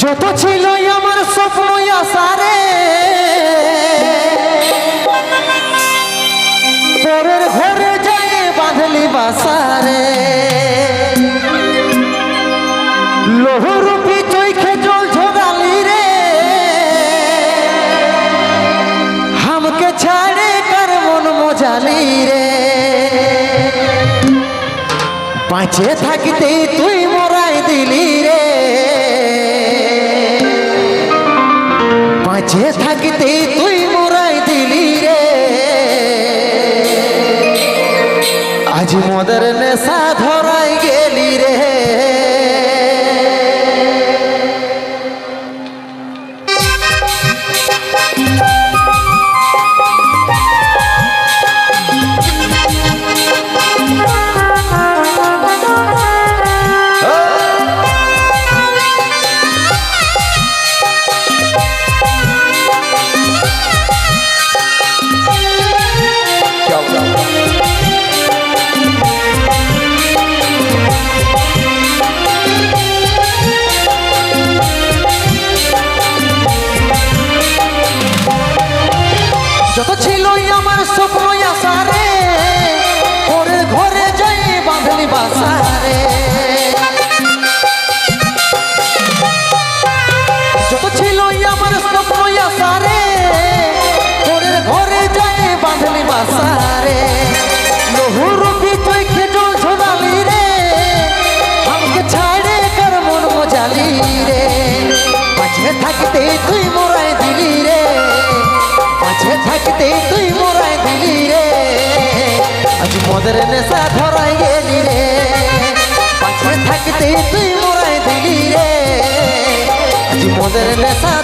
যত ছিল আমার স্বপ্ন আসারে পরের ঘরে যাই বাঁধলি বাসারে। ঝোগালি রে। ছাড়ে কার রে। পাঁচে থাকতে তুই মরাই দিলি রে। পাঁচে থাকতে তুই মোরাই দিলি রে। আজ মদের নেশা ধরাই ছিল আমার স্বপ্ন আসারে মদের নেশা ধরাই গেলি রে। পাশে থাকতে তুই মোরাই দিলি রে। মদের নেশা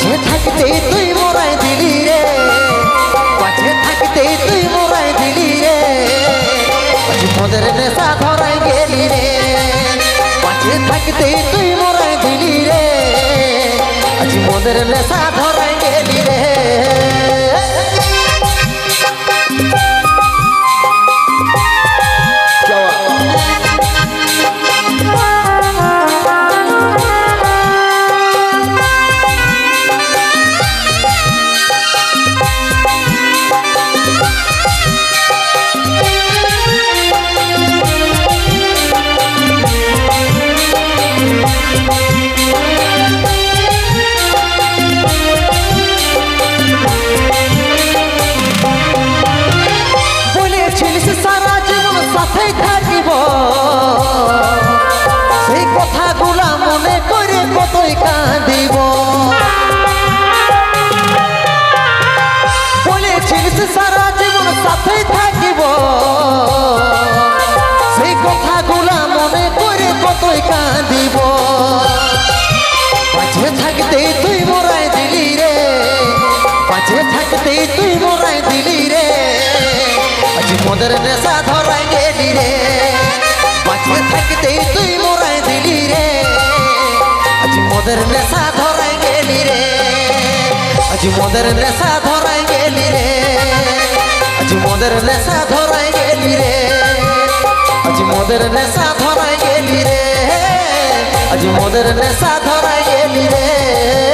পাছে থাকতে তুই মোরাই দিলি রে। পাছে থাকতে তুই মোরাই দিলি রে। মদের নেশা ধরাই গেলি রে। পাছে থাকতে তুই মোরাই দিলি রে। আজ মদের নেশা থাকিব সেই কথাগুলা মনে করে কতই কাঁদিব। বলেছিলিস সারা জীবন সাথে থাকিব। সেই কথাগুলা মনে করে কতই কাঁদিব। পাছে থাকতে তুই মোরাই দিলি রে। পাছে থাকতে তুই মোরাই দিলি রে। আজ মদের নেশা ধরাই গেলি রে। পাছে থাকতে তুই মোরাই দিলি রে। আজ মদের নেশা ধরাই গেলি রে। আজ মদের নেশা ধরাই গেলি রে। আজ মদের নেশা ধরাই গেলি রে। আজ মদের নেশা ধরাই গেলি রে। আজ মদের নেশা ধরাই গেলি রে।